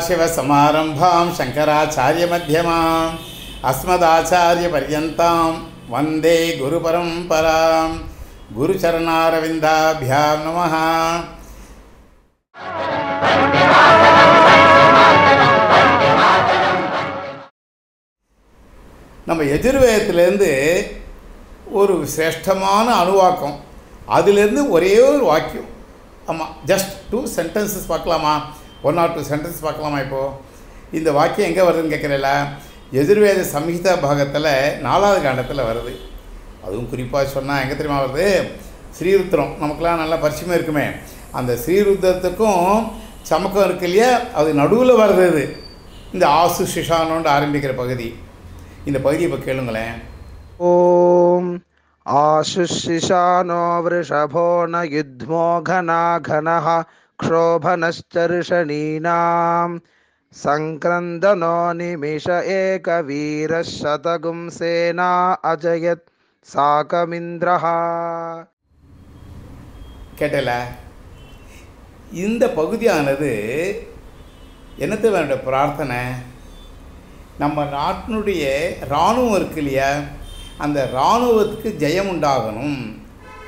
सदाशिवसमारम्भां शङ्कराचार्यमध्यमाम् अस्मदाचार्यपर्यन्तां वन्दे गुरुपरम्परां गुरुचरणारविन्दाभ्यां नमः நம்ம எதிர்வேதத்திலேருந்து ஒரு சிரேஷ்டமான அணுவாக்கம் அதிலேருந்து ஒரே ஒரு வாக்கியம் ஆமாம் ஜஸ்ட் டூ சென்டென்சஸ் பார்க்கலாமா ஒன் ஆர் டூ சென்டென்ஸ் பார்க்கலாமா இப்போது இந்த வாக்கியம் எங்கே வருதுன்னு கேட்குறல எதிர்வேத சம்ஹிதா பாகத்தில் நாலாவது காண்டத்தில் வருது. அதுவும் குறிப்பாக சொன்னால் எங்கே தெரியுமா வருது? ஸ்ரீருத்திரம் நமக்கெல்லாம் நல்லா பரிச்சயமாக இருக்குமே. அந்த ஸ்ரீருத்திரத்துக்கும் சமக்கம் இருக்கு இல்லையா? அது நடுவில் வருது இது. இந்த ஆசு சிஷானோண்டு ஆரம்பிக்கிற பகுதி. இந்த பகுதியை இப்போ கேளுங்களேன். ஓம் ஆசு சிஷானோ விரஷபோ ந யுத்மோ கனஹா क्षोभनश्चर्षणीनां सङ्क्रन्दनो निमिष एकवीरः शतगुं सेना अजयत् साकमिन्द्रः கேட்டல இந்த பகுதியானது என்னத்தை வேண்ட பிரார்த்தனை நம்ம நாட்டினுடைய இராணுவம் இருக்கு இல்லையா அந்த இராணுவத்துக்கு ஜெயம் உண்டாகணும்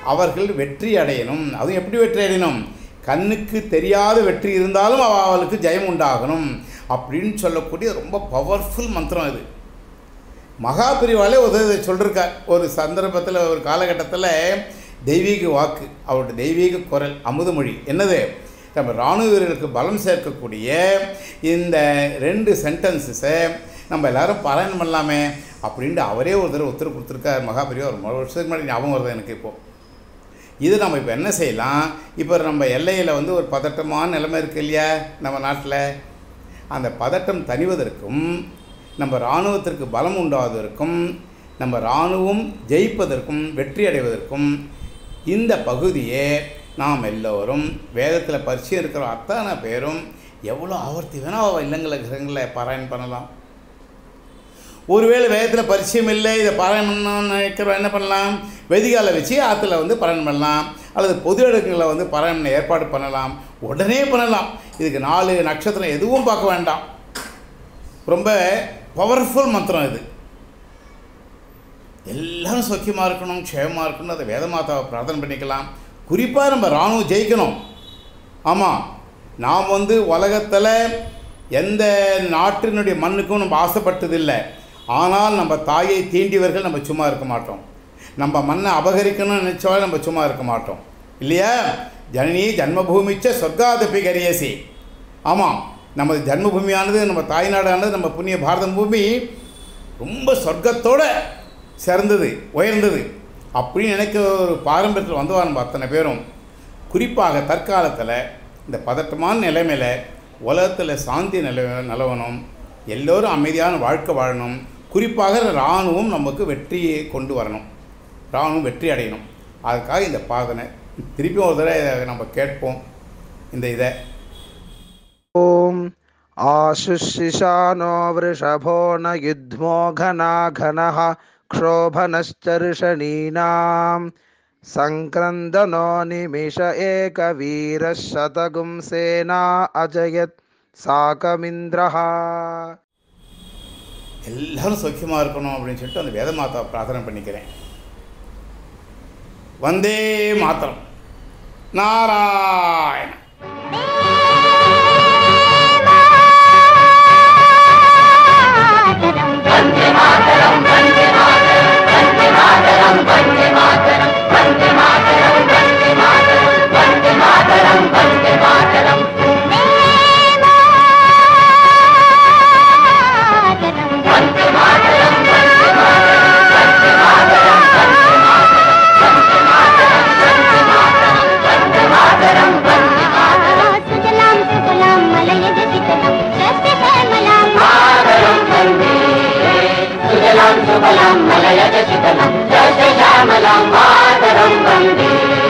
அவர்கள் வெற்றி அடையணும் அதுவும் எப்படி வெற்றி அடையணும் கண்ணுக்கு தெரியாத வெற்றி இருந்தாலும் அவள் அவளுக்கு ஜெயம் உண்டாகணும் அப்படின்னு சொல்லக்கூடிய ரொம்ப பவர்ஃபுல் மந்திரம் இது. மகாபிரிவாலே ஒரு உதவி சொல்லியிருக்கார் ஒரு சந்தர்ப்பத்தில் ஒரு காலகட்டத்தில் தெய்வீக வாக்கு அவருடைய தெய்வீக குரல் அமுதமொழி என்னது? நம்ம இராணுவ வீரர்களுக்கு பலம் சேர்க்கக்கூடிய இந்த ரெண்டு சென்டென்சஸை நம்ம எல்லாரும் பாராயணம் பண்ணலாமே அப்படின்ட்டு அவரே ஒரு தடவை உத்தரவு கொடுத்துருக்கார். மகாபிரிவா ஒரு வருஷத்துக்கு முன்னாடி ஞாபகம் வருது எனக்கு இப்போது இது நம்ம இப்போ என்ன செய்யலாம்? இப்போ நம்ம எல்லையில் வந்து ஒரு பதட்டமான நிலைமை இருக்கு இல்லையா? நம்ம நாட்டில். அந்த பதட்டம் தணிவதற்கும் நம்ம இராணுவத்திற்கு பலம் உண்டாவதற்கும் நம்ம இராணுவம் ஜெயிப்பதற்கும் வெற்றி அடைவதற்கும் இந்த பகுதியே நாம் எல்லோரும் வேதத்தில் பரிச்சயம் இருக்கிற அத்தனை பேரும் எவ்வளோ ஆவர்த்தி வேணால் இல்லங்களை கிரகங்களை பாராயணம் பண்ணலாம். ஒருவேளை வேதத்தில் பரிச்சயம் இல்லை இதை பாராயணம் நினைக்கிறோம் என்ன பண்ணலாம்? வெதிகால வச்சு ஆற்றுல வந்து பாராயணம் பண்ணலாம். அல்லது பொது இடங்களில் வந்து பாராயணம் ஏற்பாடு பண்ணலாம். உடனே பண்ணலாம். இதுக்கு நாலு நட்சத்திரம் எதுவும் பார்க்க வேண்டாம். ரொம்ப பவர்ஃபுல் மந்திரம் இது. எல்லாரும் சௌக்கியமாக இருக்கணும் க்ஷேமமாக இருக்கணும். அதை வேதமாதாவை பிரார்த்தனை பண்ணிக்கலாம். குறிப்பாக நம்ம இராணுவம் ஜெயிக்கணும். ஆமாம் நாம் வந்து உலகத்தில் எந்த நாட்டினுடைய மண்ணுக்கும் நம்ம ஆசைப்பட்டதில்லை. ஆனால் நம்ம தாயை தீண்டியவர்கள் நம்ம சும்மா இருக்க மாட்டோம். நம்ம மண்ணை அபகரிக்கணும்னு நினச்சாலும் நம்ம சும்மா இருக்க மாட்டோம். இல்லையா? ஜனனி ஜன்மபூமிச்ச சொர்க்காதபி கரியசி. ஆமாம் நமது ஜன்மபூமியானது நம்ம தாய்நாடானது நம்ம புண்ணிய பாரத பூமி ரொம்ப சொர்க்கத்தோடு சிறந்தது உயர்ந்தது. அப்படின்னு நினைக்கிற ஒரு பாரம்பரியத்தில் வந்தவா நம்ம அத்தனை பேரும் குறிப்பாக தற்காலத்தில் இந்த பதட்டமான நிலைமையில் உலகத்தில் சாந்தி நிலவ நிலவணும் எல்லோரும் அமைதியான வாழ்க்கை வாழணும் குறிப்பாக இராணுவம் நமக்கு வெற்றியை கொண்டு வரணும் இராணுவம் வெற்றி அடையணும் அதுக்காக இந்த பாதனை திருப்பியும் ஒரு தடவை இதை நம்ம கேட்போம் இந்த இதை ॐ आशुशिशानो वृषभो न युध्मो घना घनः क्षोभनश्चर्षणीनां सङ्क्रन्दनो निमिष एकवीरः शतगुं सेना अजयत् साकमिन्द्रः எல்லாரும் சௌக்கியமாக இருக்கணும் அப்படின்னு சொல்லிட்டு அந்த வேத மாதா பிரார்த்தனை பண்ணிக்கிறேன். வந்தே மாத்திரம் நாராயணன் लां मलय जितलां जयामलां मातरम्